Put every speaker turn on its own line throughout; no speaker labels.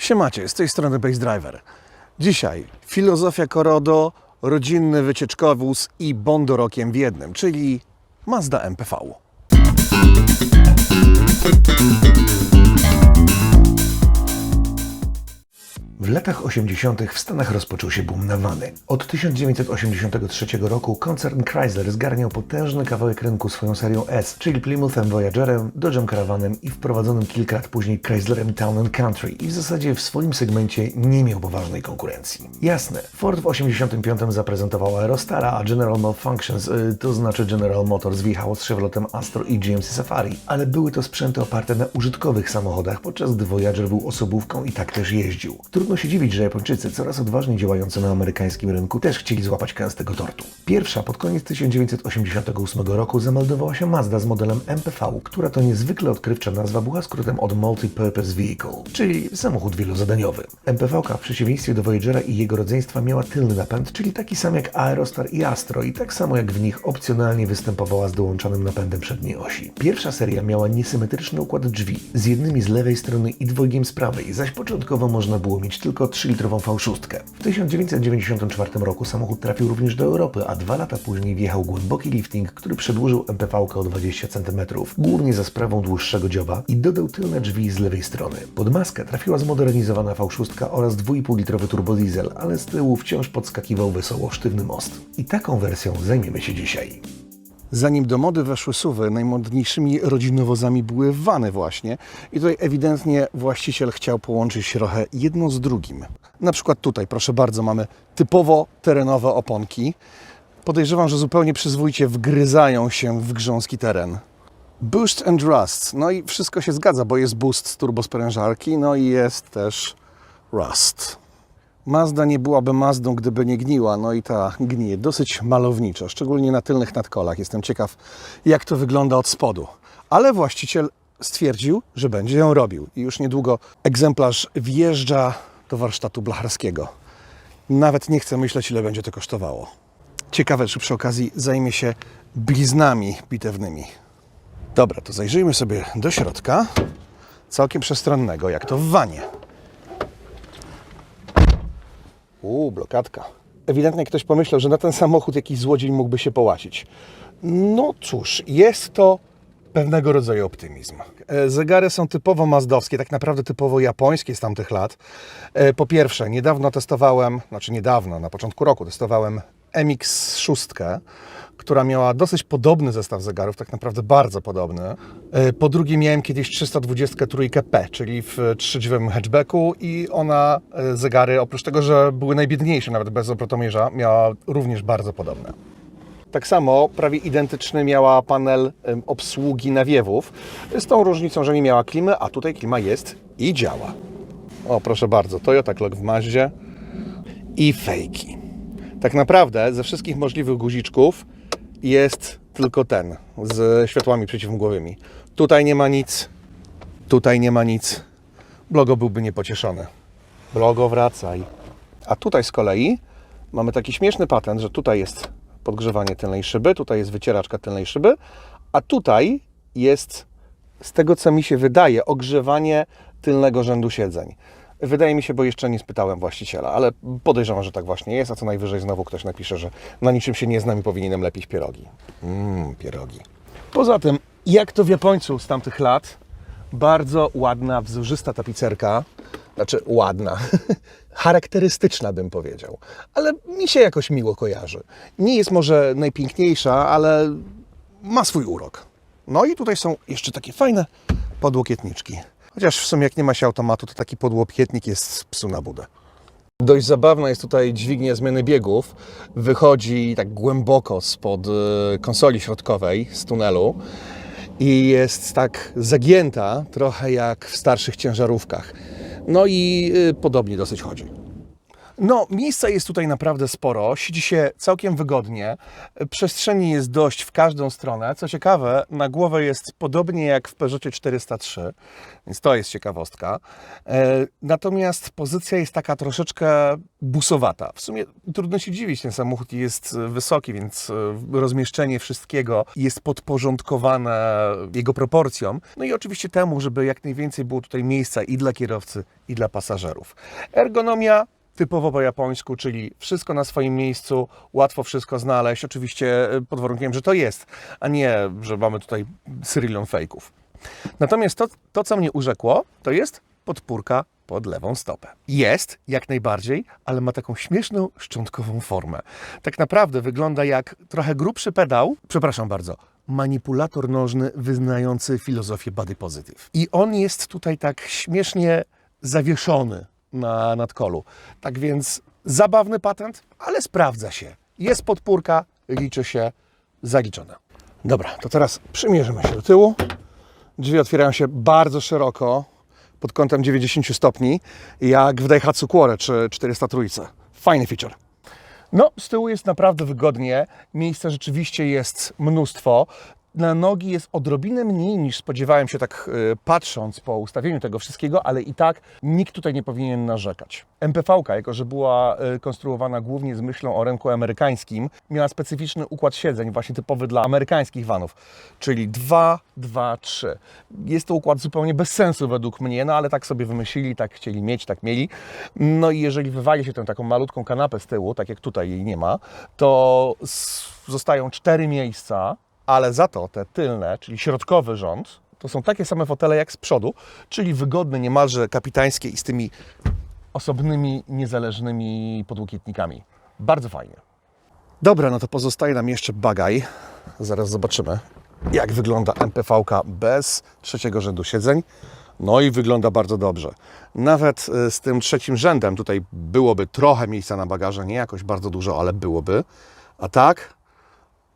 Siemacie, z tej strony Base Driver. Dzisiaj filozofia Corodo, rodzinny wycieczkowóz i bondorokiem w jednym, czyli Mazda MPV.
W latach 80. w Stanach rozpoczął się boom na wany. Od 1983 roku koncern Chrysler zgarniał potężny kawałek rynku swoją serią S, czyli Plymouthem Voyagerem, Dodge'em Caravanem i wprowadzonym kilka lat później Chryslerem Town and Country i w zasadzie w swoim segmencie nie miał poważnej konkurencji. Jasne, Ford w 85 zaprezentował Aerostara, a General Malfunctions, y, to znaczy General Motors wjechało z Chevroletem Astro i GMC Safari, ale były to sprzęty oparte na użytkowych samochodach, podczas gdy Voyager był osobówką i tak też jeździł. Się dziwić, że Japończycy, coraz odważniej działający na amerykańskim rynku, też chcieli złapać kęs tego tortu. Pierwsza pod koniec 1988 roku zameldowała się Mazda z modelem MPV, która to niezwykle odkrywcza nazwa była skrótem od Multi-Purpose Vehicle, czyli samochód wielozadaniowy. MPV w przeciwieństwie do Voyagera i jego rodzeństwa miała tylny napęd, czyli taki sam jak Aerostar i Astro i tak samo jak w nich opcjonalnie występowała z dołączonym napędem przedniej osi. Pierwsza seria miała niesymetryczny układ drzwi, z jednymi z lewej strony i dwojgiem z prawej, zaś początkowo można było mieć tylko 3-litrową V6. W 1994 roku samochód trafił również do Europy, a dwa lata później wjechał głęboki lifting, który przedłużył MPV o 20 cm, głównie za sprawą dłuższego dzioba i dodał tylne drzwi z lewej strony. Pod maskę trafiła zmodernizowana V6 oraz 2,5-litrowy turbodiesel, ale z tyłu wciąż podskakiwał wesoło sztywny most. I taką wersją zajmiemy się dzisiaj.
Zanim do mody weszły suwy, najmodniejszymi rodzinowozami były wany właśnie. I tutaj ewidentnie właściciel chciał połączyć trochę jedno z drugim. Na przykład tutaj, proszę bardzo, mamy typowo terenowe oponki. Podejrzewam, że zupełnie przyzwoicie wgryzają się w grząski teren. Boost and Rust. No i wszystko się zgadza, bo jest boost z turbosprężarki, no i jest też rust. Mazda nie byłaby Mazdą, gdyby nie gniła, no i ta gnije dosyć malowniczo, szczególnie na tylnych nadkolach. Jestem ciekaw, jak to wygląda od spodu. Ale właściciel stwierdził, że będzie ją robił i już niedługo egzemplarz wjeżdża do warsztatu blacharskiego. Nawet nie chcę myśleć, ile będzie to kosztowało. Ciekawe, czy przy okazji zajmie się bliznami bitewnymi. Dobra, to zajrzyjmy sobie do środka, całkiem przestronnego, jak to w wanie. Uuu, blokadka. Ewidentnie ktoś pomyślał, że na ten samochód jakiś złodziej mógłby się połasić. No cóż, jest to pewnego rodzaju optymizm. E, Zegary są typowo mazdowskie, tak naprawdę typowo japońskie z tamtych lat. E, Po pierwsze, niedawno testowałem, znaczy niedawno, na początku roku testowałem MX-6, która miała dosyć podobny zestaw zegarów, tak naprawdę bardzo podobny. E, Po drugie miałem kiedyś 323 P, czyli w trzydrzwiowym hatchbacku i ona, e, zegary, oprócz tego, że były najbiedniejsze, nawet bez obrotomierza, miała również bardzo podobne. Tak samo prawie identyczny miała panel obsługi nawiewów, z tą różnicą, że nie miała klimy, a tutaj klima jest i działa. O, proszę bardzo, Toyota Clock w Maździe i fejki. Tak naprawdę ze wszystkich możliwych guziczków jest tylko ten z światłami przeciwmgłowymi. Tutaj nie ma nic, tutaj nie ma nic. Blogo byłby niepocieszony. Blogo, wracaj. A tutaj z kolei mamy taki śmieszny patent, że tutaj jest podgrzewanie tylnej szyby, tutaj jest wycieraczka tylnej szyby, a tutaj jest, z tego co mi się wydaje, ogrzewanie tylnego rzędu siedzeń. Wydaje mi się, bo jeszcze nie spytałem właściciela, ale podejrzewam, że tak właśnie jest, a co najwyżej znowu ktoś napisze, że na niczym się nie znam i powinienem lepić pierogi. Mmm, pierogi. Poza tym, jak to w Japońcu z tamtych lat, bardzo ładna, wzórzysta tapicerka, znaczy ładna, charakterystyczna bym powiedział, ale mi się jakoś miło kojarzy. Nie jest może najpiękniejsza, ale ma swój urok. No i tutaj są jeszcze takie fajne podłokietniczki. Chociaż w sumie jak nie ma się automatu, to taki podłokietnik jest psu na budę. Dość zabawna jest tutaj dźwignia zmiany biegów. Wychodzi tak głęboko spod e, konsoli środkowej z tunelu i jest tak zagięta, trochę jak w starszych ciężarówkach. No i y, podobnie dosyć chodzi. No, miejsca jest tutaj naprawdę sporo, siedzi się całkiem wygodnie, przestrzeni jest dość w każdą stronę. Co ciekawe, na głowę jest podobnie jak w Peugeotie 403, więc to jest ciekawostka. E, Natomiast pozycja jest taka troszeczkę busowata. W sumie trudno się dziwić, ten samochód jest wysoki, więc e, rozmieszczenie wszystkiego jest podporządkowane jego proporcjom. No i oczywiście temu, żeby jak najwięcej było tutaj miejsca i dla kierowcy, i dla pasażerów. Ergonomia typowo po japońsku, czyli wszystko na swoim miejscu, łatwo wszystko znaleźć, oczywiście e, pod warunkiem, że to jest, a nie, że mamy tutaj cyrylion fejków. Natomiast to, to, co mnie urzekło, to jest podpórka pod lewą stopę. Jest, jak najbardziej, ale ma taką śmieszną, szczątkową formę. Tak naprawdę wygląda jak trochę grubszy pedał, przepraszam bardzo, manipulator nożny wyznający filozofię body positive. I on jest tutaj tak śmiesznie zawieszony na nadkolu. Tak więc zabawny patent, ale sprawdza się. Jest podpórka, liczy się, zaliczone. Dobra, to teraz przymierzymy się do tyłu. Drzwi otwierają się bardzo szeroko, pod kątem 90 stopni, jak w Daihatsu Quore czy 403. Fajny feature. No, z tyłu jest naprawdę wygodnie. Miejsca rzeczywiście jest mnóstwo. Na nogi jest odrobinę mniej niż spodziewałem się, tak e, patrząc po ustawieniu tego wszystkiego, ale i tak nikt tutaj nie powinien narzekać. MPV, jako że była e, konstruowana głównie z myślą o rynku amerykańskim, miała specyficzny układ siedzeń, właśnie typowy dla amerykańskich vanów, czyli 2, 2, 3. Jest to układ zupełnie bez sensu według mnie, no ale tak sobie wymyślili, tak chcieli mieć, tak mieli. No i jeżeli wywali się tę taką malutką kanapę z tyłu, tak jak tutaj jej nie ma, to zostają cztery miejsca, ale za to te tylne, czyli środkowy rząd, to są takie same fotele jak z przodu, czyli wygodne, niemalże kapitańskie i z tymi osobnymi, niezależnymi podłokietnikami. Bardzo fajnie. Dobra, no to pozostaje nam jeszcze bagaj. Zaraz zobaczymy, jak wygląda MPV-ka bez trzeciego rzędu siedzeń. No i wygląda bardzo dobrze. Nawet y, z tym trzecim rzędem tutaj byłoby trochę miejsca na bagaże, nie jakoś bardzo dużo, ale byłoby. A tak,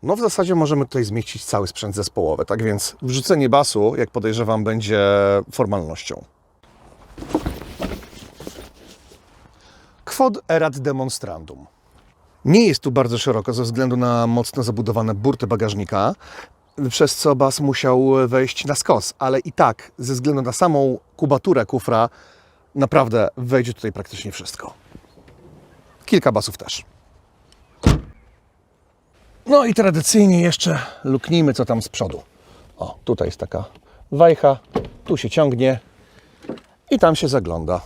no w zasadzie możemy tutaj zmieścić cały sprzęt zespołowy. Tak więc wrzucenie basu, jak podejrzewam, będzie formalnością. Quod erat demonstrandum. Nie jest tu bardzo szeroko ze względu na mocno zabudowane burty bagażnika, przez co bas musiał wejść na skos, ale i tak, ze względu na samą kubaturę kufra, naprawdę wejdzie tutaj praktycznie wszystko. Kilka basów też. No i tradycyjnie jeszcze luknijmy, co tam z przodu. O, tutaj jest taka wajcha, tu się ciągnie i tam się zagląda.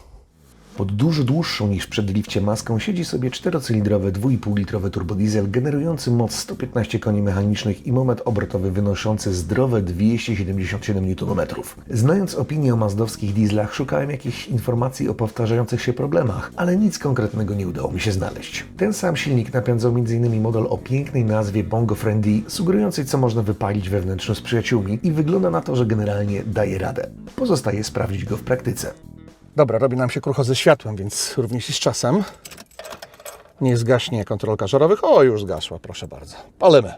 Pod dużo dłuższą niż przed lifcie maską siedzi sobie czterocylindrowy 2,5-litrowy turbodiesel generujący moc 115 koni mechanicznych i moment obrotowy wynoszący zdrowe 277 Nm. Znając opinię o mazdowskich dieslach, szukałem jakichś informacji o powtarzających się problemach, ale nic konkretnego nie udało mi się znaleźć. Ten sam silnik napędzał m.in. model o pięknej nazwie Bongo Friendly, sugerującej co można wypalić we wnętrzu z przyjaciółmi i wygląda na to, że generalnie daje radę. Pozostaje sprawdzić go w praktyce.
Dobra, robi nam się krucho ze światłem, więc również i z czasem. Nie zgaśnie kontrolka żarowych. O, już zgasła, proszę bardzo. Palimy.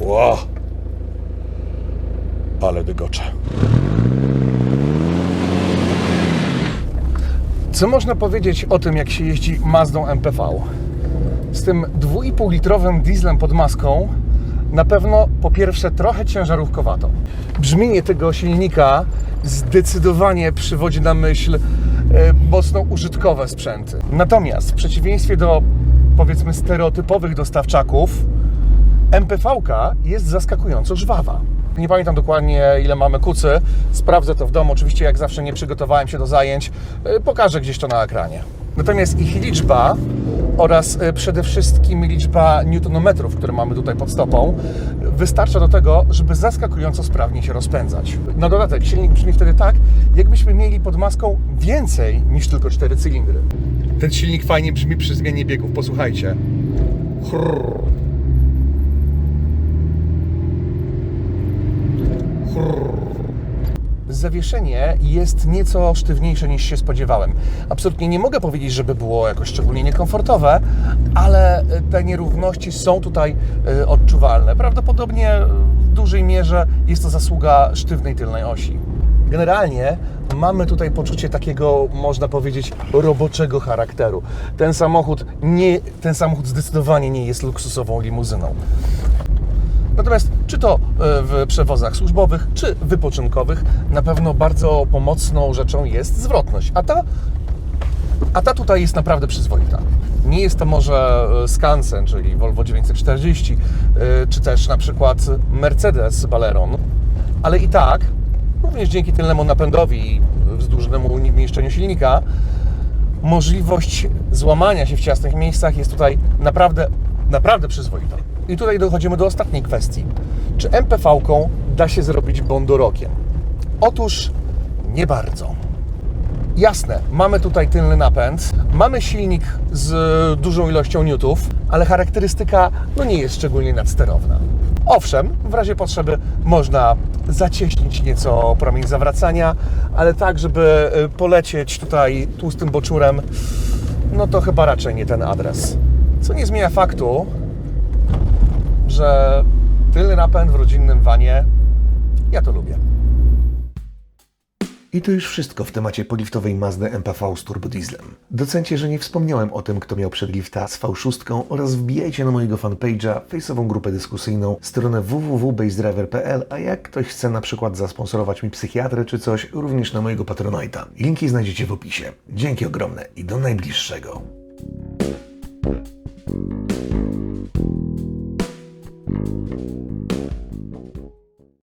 Ło! Ale dygocze. Co można powiedzieć o tym, jak się jeździ Mazdą MPV? Z tym 2,5-litrowym dieslem pod maską na pewno po pierwsze trochę ciężarówkowato. Brzmienie tego silnika zdecydowanie przywodzi na myśl e, mocno użytkowe sprzęty. Natomiast w przeciwieństwie do powiedzmy stereotypowych dostawczaków, MPV-ka jest zaskakująco żwawa. Nie pamiętam dokładnie, ile mamy kucy. Sprawdzę to w domu. Oczywiście, jak zawsze, nie przygotowałem się do zajęć. E, Pokażę gdzieś to na ekranie. Natomiast ich liczba oraz e, przede wszystkim liczba newtonometrów, które mamy tutaj pod stopą, wystarcza do tego, żeby zaskakująco sprawnie się rozpędzać. Na dodatek silnik brzmi wtedy tak, jakbyśmy mieli pod maską więcej niż tylko cztery cylindry. Ten silnik fajnie brzmi przy zmianie biegów. Posłuchajcie. Chrrr. Zawieszenie jest nieco sztywniejsze niż się spodziewałem. Absolutnie nie mogę powiedzieć, żeby było jakoś szczególnie niekomfortowe, ale te nierówności są tutaj e, odczuwalne. Prawdopodobnie w dużej mierze jest to zasługa sztywnej tylnej osi. Generalnie mamy tutaj poczucie takiego, można powiedzieć, roboczego charakteru. Ten samochód, nie, ten samochód zdecydowanie nie jest luksusową limuzyną. Natomiast czy to e, w przewozach służbowych, czy wypoczynkowych, na pewno bardzo pomocną rzeczą jest zwrotność. A ta, a ta tutaj jest naprawdę przyzwoita. Nie jest to może e, Skansen, czyli Volvo 940, e, czy też na przykład Mercedes Baleron, ale i tak, również dzięki tylnemu napędowi i wzdłużnemu umieszczeniu silnika, możliwość złamania się w ciasnych miejscach jest tutaj naprawdę, naprawdę przyzwoita. I tutaj dochodzimy do ostatniej kwestii. Czy MPV-ką da się zrobić bondorokiem? Otóż nie bardzo. Jasne, mamy tutaj tylny napęd, mamy silnik z dużą ilością newtów, ale charakterystyka no nie jest szczególnie nadsterowna. Owszem, w razie potrzeby można zacieśnić nieco promień zawracania, ale tak, żeby y, polecieć tutaj tłustym boczurem, no to chyba raczej nie ten adres. Co nie zmienia faktu, że tylny napęd w rodzinnym wanie, ja to lubię.
I to już wszystko w temacie poliftowej Mazdy MPV z turbodieslem. Docencie, że nie wspomniałem o tym, kto miał przedlifta z V6 oraz wbijajcie na mojego fanpage'a, face'ową grupę dyskusyjną, stronę www.basedriver.pl, a jak ktoś chce na przykład zasponsorować mi psychiatrę czy coś, również na mojego Patronite'a. Linki znajdziecie w opisie. Dzięki ogromne i do najbliższego.